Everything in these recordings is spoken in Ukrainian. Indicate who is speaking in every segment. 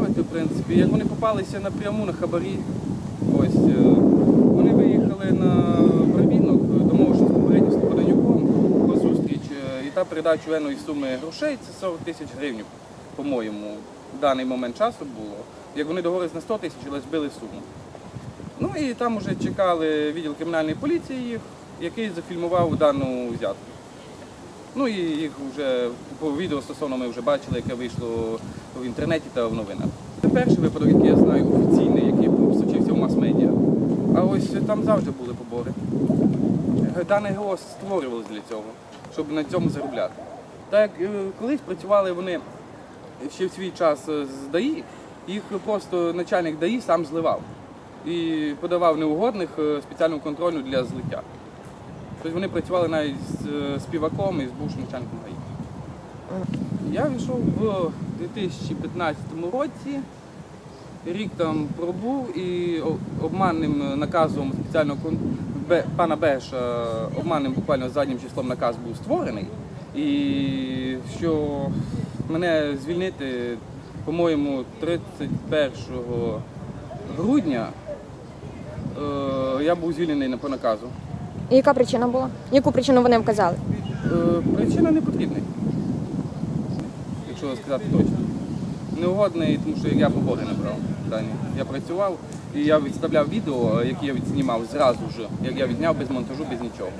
Speaker 1: цікавити, в принципі. Як вони попалися напряму на хабарі, ось е, вони виїхали на Барвінок, домовившись попередньо з Поданюком про зустріч е, і та передачу енної суми грошей це 40 тисяч гривень, по-моєму, в даний момент часу було. Як вони договорились на 100 тисяч, але збили суму. Ну і там вже чекали відділ кримінальної поліції їх, який зафільмував дану взятку. Ну і їх вже по відео стосовно ми вже бачили, яке вийшло в інтернеті та в новинах. Це перший випадок, який я знаю, офіційний, який просочився в мас-медіа. А ось там завжди були побори. Дане ГО створювалось для цього, щоб на цьому заробляти. Так е, колись працювали вони ще в свій час е, з ДАІ, їх просто начальник ДАІ сам зливав і подавав неугодних е, спеціальному контролю для злиття. Тобто вони працювали навіть з е, співаком і з бувшим начальником ГАІ. Я війшов в 2015 році. Рік там пробув і обманним наказом спеціального пана Беша, обманним буквально заднім числом наказ був створений. І що мене звільнити, по-моєму, 31 грудня е, я був звільнений по наказу.
Speaker 2: І яка причина була? Яку причину вони вказали?
Speaker 1: Е, Причина не потрібна, якщо сказати точно. Неугодний, тому що я побори не брав. Я працював і я відставляв відео, які я відзнімав зразу ж, як я відзняв без монтажу, без нічого.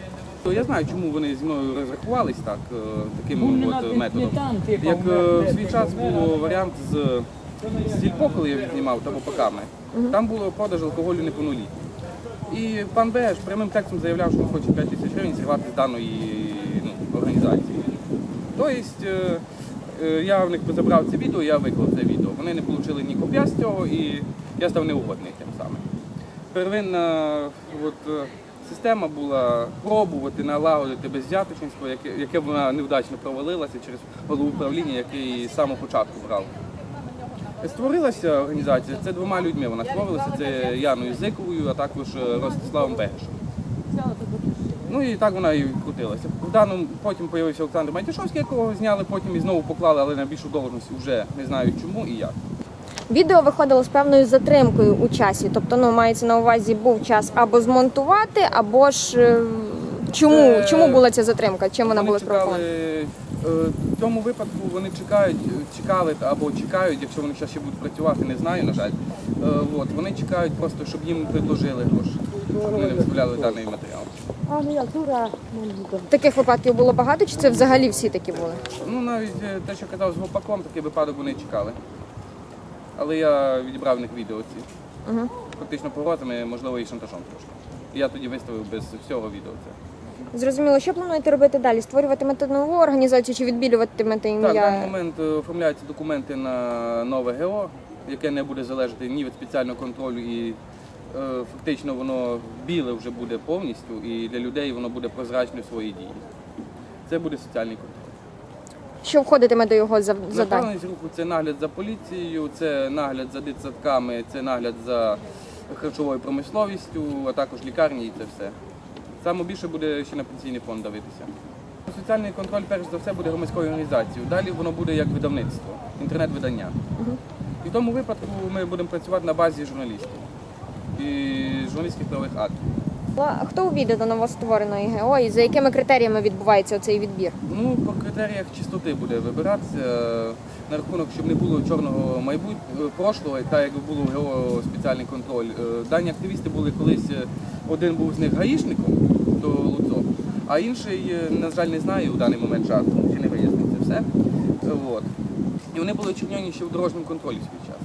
Speaker 1: То Я знаю, чому вони зі мною розрахувались так, е, таким от методом. Як е, в свій час було варіант з сільпо, коли я відзнімав та попаками, там було продаж алкоголю неповнолітнім. І пан Беш прямим текстом заявляв, що він хоче 5 тисяч гривень зірвати з даної ну, організації. Тобто е, е, я в них забрав це відео, я виклав це відео. Вони не отримали ні коп'я з цього і я став неугодний тим самим. Первинна от, е, система була пробувати налагодити безвзяточництво, яке, яке вона невдачно провалилася через голову управління, який з самого початку брав. Створилася організація, це двома людьми. Вона створилася, це Яною Зиковою, а також е, Ростиславом Бегешем. Ну і так вона і крутилася. Даному потім з'явився Олександр Майтішовський, якого зняли, потім і знову поклали, але на більшу должність вже не знаю чому і як.
Speaker 2: Відео виходило з певною затримкою у часі. Тобто, ну мається на увазі був час або змонтувати, або ж е, чому,
Speaker 1: Це-
Speaker 2: чому була ця затримка? Чим вона була спровокована?
Speaker 1: е, В цьому випадку вони чекають, чекали або чекають, якщо вони зараз ще будуть працювати, не знаю, на жаль. Е, От, вони чекають просто, щоб їм предложили гроші, щоб вони не виставляли даний матеріал.
Speaker 2: Таких випадків було багато, чи це взагалі всі такі були?
Speaker 1: Ну, навіть е, те, що казав з гопаком, такий випадок вони чекали. Але я відібрав в них відео ці.
Speaker 2: Угу.
Speaker 1: Фактично погрозами, можливо, і шантажом трошки. І я тоді виставив без всього відео це.
Speaker 2: Зрозуміло, що плануєте робити далі? Створюватимете нову організацію чи відбілюватимете
Speaker 1: Так, в даний момент е, оформляються документи на нове ГО, яке не буде залежати ні від спеціального контролю, і фактично воно біле вже буде повністю, і для людей воно буде прозрачне в своїй дії. Це буде соціальний контроль.
Speaker 2: Що входитиме до його зав- завдань?
Speaker 1: Направленість руху це нагляд за поліцією, це нагляд за дитсадками, це нагляд за харчовою промисловістю, а також лікарні і це все. Саме більше буде ще на пенсійний фонд дивитися. Соціальний контроль, перш за все, буде громадською організацією. Далі воно буде як видавництво, інтернет-видання. І в тому випадку ми будемо працювати на базі журналістів і журналістських правових актів.
Speaker 2: А Хто увійде до новоствореної ГО і за якими критеріями відбувається цей відбір?
Speaker 1: Ну, по критеріях чистоти буде вибиратися е, на рахунок, щоб не було чорного майбутнього прошлого, та як було в ГО спеціальний контроль. Е, Дані активісти були колись, е, один був з них гаїшником до Луцо, а інший, е, на жаль, не знаю у даний момент часу, ще не виясниться все. Е, От. І вони були очевидні ще в дорожньому контролі свій час.